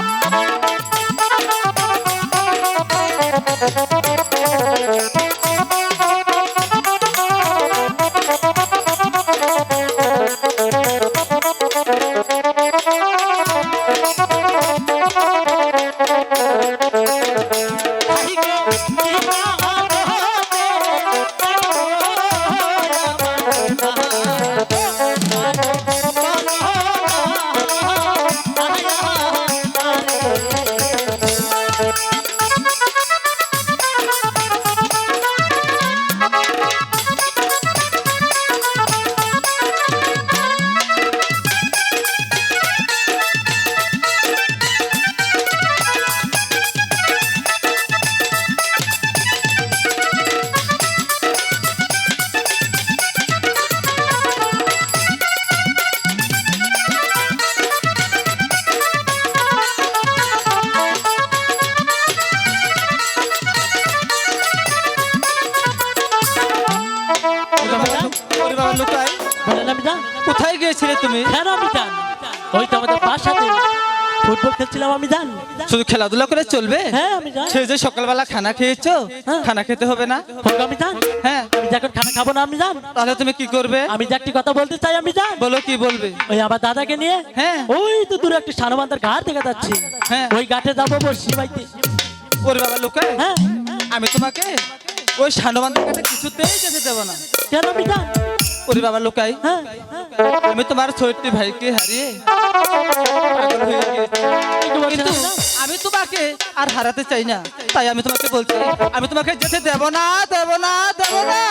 Thank you. গিয়েছিলে তুমি? কেন আমি জান ওই তো আমাদের বাসাতে। ফুটবল খেলছিলাম আমি জান। শুধু খেলাধুলা করে চলবে? হ্যাঁ আমি জান। সে যে সকালবেলা খানা খেয়েছো হ্যাঁ। খানা খেতে হবে না? হোক আমি জান। হ্যাঁ। আমি যখন খানা খাব না আমি জান। তাহলে তুমি কি করবে? আমি যে একটি কথা বলতে চাই আমি জান। বলো কি বলবে? ওই আমার দাদাকে নিয়ে হ্যাঁ। ওই তো দূরে একটি সানবান্ধার ঘাট দেখা যাচ্ছে। হ্যাঁ। ওই ঘাটে যাব বসি বাইতে। ওরে বাবা লোকাই হ্যাঁ। আমি তোমাকে ওই সান্ডবান্ধের কাছে কিছুতেই যেতে দেবো না। কেন আমি জান? ওরে বাবা লোকাই। হ্যাঁ আমি তোমার ছোট্ট ভাইকে হারিয়ে হয়ে কিন্তু আমি তোমাকে আর হারাতে চাই না। তাই আমি তোমাকে বলছি আমি তোমাকে যেতে দেব না দেব না দেব না।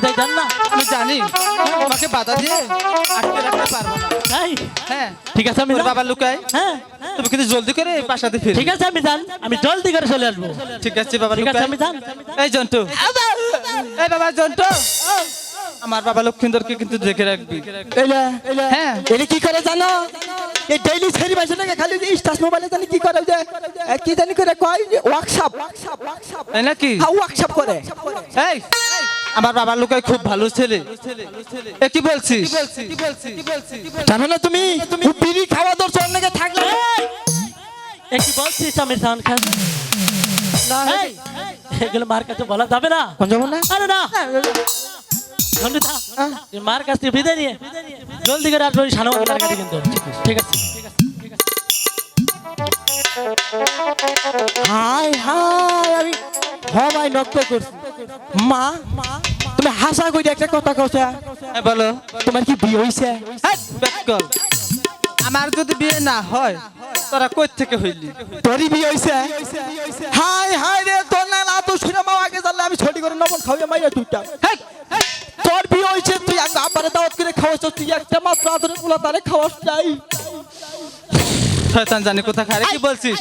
কোথায় জান না? আমি জানি। তোমাকে বাধা দিয়ে আটকে রাখতে পারব না। তাই? হ্যাঁ। ঠিক আছে আমি। বাবা লুকাই হ্যাঁ। তুমি কিন্তু জলদি করে এই বাসাতে ফিরে। ঠিক আছে আমি জান আমি জলদি করে চলে আসব। ঠিক আছে বাবা ঠিক আছে আমি জান এই জন্টু এই বাবা জন্টু আমার বাবা লক্ষ্মীন্দরকে কিন্তু দেখে রাখবি। এলা হ্যাঁ। এটা কি করে জানো? এই ডেইলি ছেড়ি বাইছে নাকি খালি স্টাস মোবাইলে জানি কি করে যে কি জানি করে কয়? ওয়ার্কশপ তাই নাকি? হ্যাঁ ওয়ার্কশপ করে। এই। আমার বাবার লোকাই খুব ভালো ছেলে। কি বলছিস? তুমি? বিড়ি খাওয়া দর থাকলে। একটু বলছিস আমি জান খান? এই, এগুলো মার কাছে বলা যাবে না। যাব না? আরে না। মার কাছ থেকে বিদায় নিয়ে জলদি করে আসব সানো মার কাছে কিন্তু। ঠিক আছে। হাই হাই আমি হবাই নক্ত করছি। মা তুমি হাসা কই একটা কথা কইছা বলো। তোমার কি বিয়ে হইছে। আমার যদি বিয়ে না হয় তোরা কই থেকে হইলি? তোরই বিয়ে হইছে হাই হাই রে তোর না না তো শুনে মা আগে জানলে আমি ছড়ি করে নবন খাওয়া মাইরা তুইটা। তোর বিয়ে হইছে তুই আগে আব্বারে দাওয়াত করে খাওয়াছ তুই একটা মাত্র আদরে পোলা তারে খাওয়াস নাই। শয়তান জানি কোথা খারে কি বলছিস?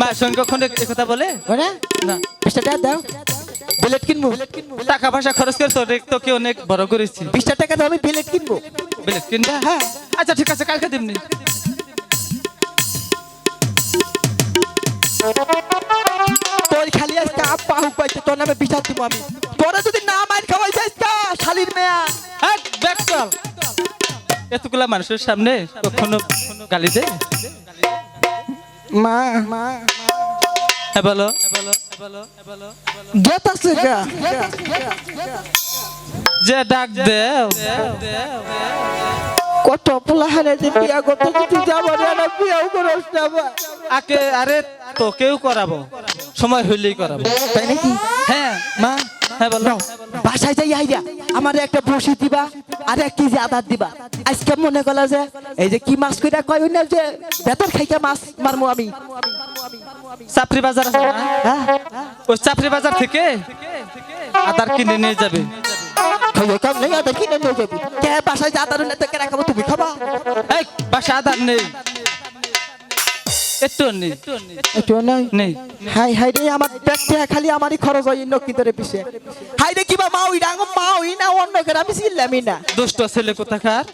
মায়ের সঙ্গে কখন কথা বলে? না। টাকা দাও। বিলেট কিনবো? টাকা পয়সা খরচ করে তোকে অনেক বড় করেছি। বিশটা টাকা দাও আমি বিলেট কিনবো। বিলেট কিনবা? হ্যাঁ আচ্ছা ঠিক আছে কালকে দিমনি তোর খালি আজকে আব্বা হুক পাইছে তোর নামে বিচার দিব আমি। তোরা যদি না মাইর খাওয়াই যাইস কা শালির মেয়া। হ্যাঁ ব্যাক চল এতগুলা মানুষের সামনে কখনো গালি দে। মা। মা হ্যাঁ বলো। গেত আছে যে ডাক দেও। কত পোলা হারে যে বিয়া করতে যদি যাব না বিয়াও করস না আকে আরে তোকেও করাবো। সময় হইলেই করাবো। তাই নাকি? হ্যাঁ মা। হ্যাঁ বলো। বাসায় যাই আইয়া আমার একটা বসি দিবা। আর এক কেজি আদার দিবা? আজকে মনে করলা যে এই যে কি মাছ কইরা কয় না যে বেতন খাইকা মাছ মারমু আমি। চাপড়ি বাজার? হ্যাঁ? ওই চাপড়ি বাজার থেকে? আদার কিনে নিয়ে যাবে। খাইও কাম নেই আদার কিনে নিয়ে যাবি। কে বাসায় আদার না থেকে রাখাবো তুমি খাবা। এই বাসা আদার নেই। একটু নেই একটু নেই। হাই হাই রে আমার খালি আমারই খরচ হয় নকি ধরে পিছে। হাই রে কিবা মা ওই ডাঙ্গ মা ওই না অন্য করে আমি না। দুষ্ট ছেলে কোথাকার?